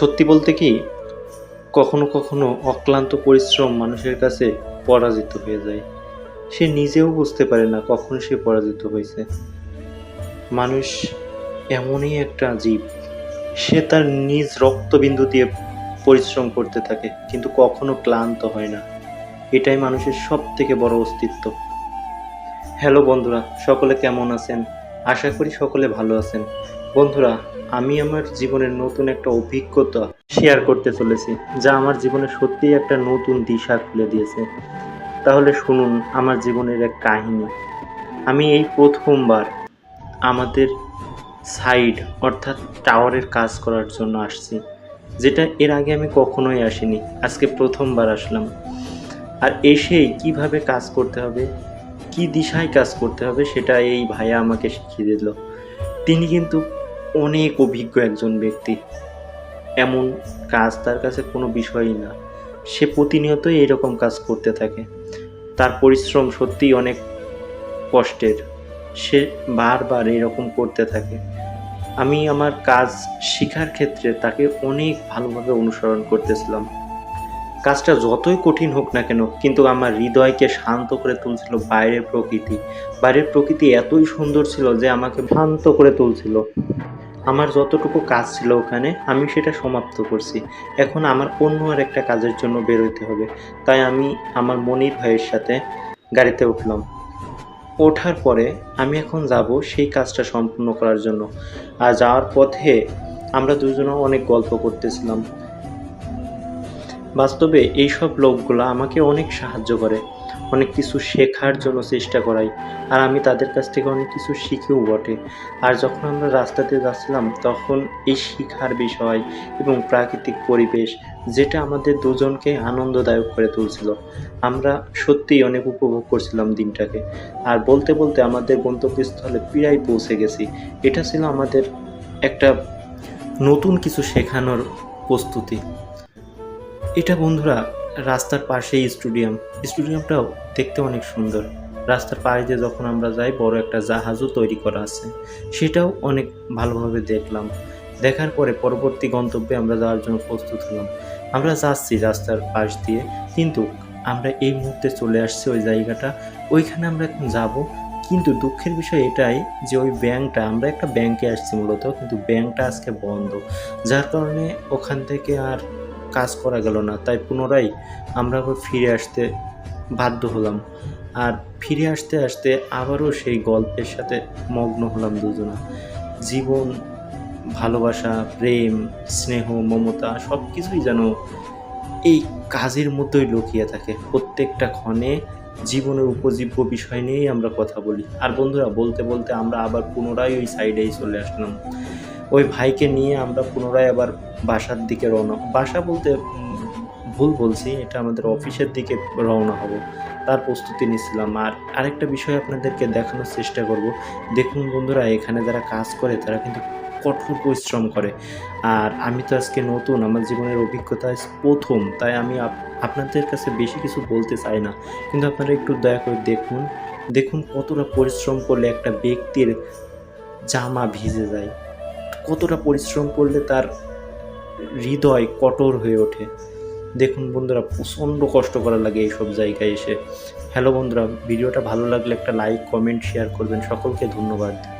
সত্যি বলতে কি, কখনো কখনো অক্লান্ত পরিশ্রম মানুষের কাছে পরাজিত হয়ে যায়। সে নিজেও বুঝতে পারে না কখন সে পরাজিত হয়েছে। মানুষ এমনই একটা জীব। সে তার নিজ রক্তবিন্দু দিয়ে পরিশ্রম করতে থাকে, কিন্তু কখনো ক্লান্ত হয় না। এটাই মানুষের সব থেকে বড় অস্তিত্ব। হ্যালো বন্ধুরা, সকলে কেমন আছেন? আশা করি সকলে ভালো আছেন। বন্ধুরা আমি আমার জীবনের নতুন একটা অভিজ্ঞতা শেয়ার করতে চলেছি, যা আমার জীবনে সত্যিই একটা নতুন দিশা খুলে দিয়েছে। তাহলে শুনুন আমার জীবনের এক কাহিনী। আমি এই প্রথমবার আমাদের সাইড অর্থাৎ টাওয়ারের কাজ করার জন্য আসছি, যেটা এর আগে আমি কখনোই আসিনি, আজকে প্রথমবার আসলাম। আর এসেই কীভাবে কাজ করতে হবে, কি দিশায় কাজ করতে হবে, সেটা এই ভাইয়া আমাকে শিখিয়ে দিল। তিনি কিন্তু অনেক অভিজ্ঞ একজন ব্যক্তি। এমন কাজ তার কাছে কোনো বিষয়ই না। সে প্রতিনিয়তই এরকম কাজ করতে থাকে। তার পরিশ্রম সত্যিই অনেক কষ্টের। সে বারবার এরকম করতে থাকে। আমি আমার কাজ শেখার ক্ষেত্রে তাকে অনেক ভালোভাবে অনুসরণ করতেছিলাম। কাজটা যতই কঠিন হোক না কেন, কিন্তু আমার হৃদয়কে শান্ত করে তুলছিল বাইরের প্রকৃতি। বাইরের প্রকৃতি এতই সুন্দর ছিল যে আমাকে শান্ত করে তুলছিল। আমার যতটুকু কাজ ছিল ওখানে, আমি সেটা সমাপ্ত করছি। এখন আমার অন্য আর একটা কাজের জন্য বেরোতে হবে। তাই আমি আমার মনির ভাইয়ের সাথে গাড়িতে উঠলাম। ওঠার পরে আমি এখন যাব সেই কাজটা সম্পূর্ণ করার জন্য। আর যাওয়ার পথে আমরা দুজনে অনেক গল্প করতেছিলাম। বাস্তবে এইসব লোকগুলো আমাকে অনেক সাহায্য করে, অনেক কিছু শেখার জন্য চেষ্টা করাই আর আমি তাদের কাছ থেকে অনেক কিছু শিখেও বটে। আর যখন আমরা রাস্তাতে যাচ্ছিলাম, তখন এই শিখার বিষয় এবং প্রাকৃতিক পরিবেশ, যেটা আমাদের দুজনকে আনন্দদায়ক করে তুলছিল। আমরা সত্যিই অনেক উপভোগ করছিলাম দিনটাকে। আর বলতে বলতে আমাদের গন্তব্যস্থলে প্রায় পৌঁছে গেছি। এটা ছিল আমাদের একটা নতুন কিছু শেখানোর প্রস্তুতি। এটা বন্ধুরা রাস্তার পাশেই স্টেডিয়াম। স্টেডিয়ামটাও দেখতে অনেক সুন্দর। রাস্তার পাড়ে দিয়ে যখন আমরা যাই, বড় একটা জাহাজও তৈরি করা আছে। সেটাও অনেক ভালোভাবে দেখলাম। দেখার পরে পরবর্তী গন্তব্যে আমরা যাওয়ার জন্য প্রস্তুত হলাম। আমরা যাচ্ছি রাস্তার পাশ দিয়ে, কিন্তু আমরা এই মুহূর্তে চলে আসছি ওই জায়গাটা। ওইখানে আমরা এখন যাব, কিন্তু দুঃখের বিষয় এটাই যে ওই ব্যাংকটা, আমরা একটা ব্যাংকে আসছি মূলত, কিন্তু ব্যাংকটা আজকে বন্ধ। যার কারণে ওখান থেকে আর কাজ করা গেল না। তাই পুনরায় আমরা ফিরে আসতে বাধ্য হলাম। আর ফিরে আসতে আসতে আবারও সেই গল্পের সাথে মগ্ন হলাম দুজনা। জীবন, ভালোবাসা, প্রেম, স্নেহ, মমতা সব কিছুই যেন এই কাজের মতোই লুকিয়ে থাকে। প্রত্যেকটা ক্ষণে জীবনের উপজীব্য বিষয় নিয়েই আমরা কথা বলি। আর বন্ধুরা, বলতে বলতে আমরা আবার পুনরায় ওই সাইডেই চলে আসলাম। ওই ভাইকে নিয়ে আমরা পুনরায় আবার বাসার দিকে রওনা বাসা বলতে ভুল বলছি, এটা আমাদের অফিসের দিকে রওনা হব। তার প্রস্তুতি নিছিলাম আর আরেকটা বিষয় আপনাদেরকে দেখানোর চেষ্টা করব। দেখুন বন্ধুরা, এখানে যারা কাজ করে, তারা কিন্তু কঠোর পরিশ্রম করে। আর আমি তো আজকে নতুন, আমার জীবনের অভিজ্ঞতা প্রথম, তাই আমি আপ- আপনাদের কাছে বেশি কিছু বলতে চাই না। কিন্তু আপনারা একটু দয়া করে দেখুন। দেখুন কতটা পরিশ্রম করলে একটা ব্যক্তির জামা ভিজে যায়। কতটা পরিশ্রম করলে তার হৃদয় কঠোর হয়ে ওঠে। দেখুন বন্ধুরা, প্রচণ্ড কষ্ট করা লাগে এইসব জায়গায় এসে। হ্যালো বন্ধুরা, ভিডিওটা ভালো লাগলে একটা লাইক কমেন্ট শেয়ার করবেন। সকলকে ধন্যবাদ।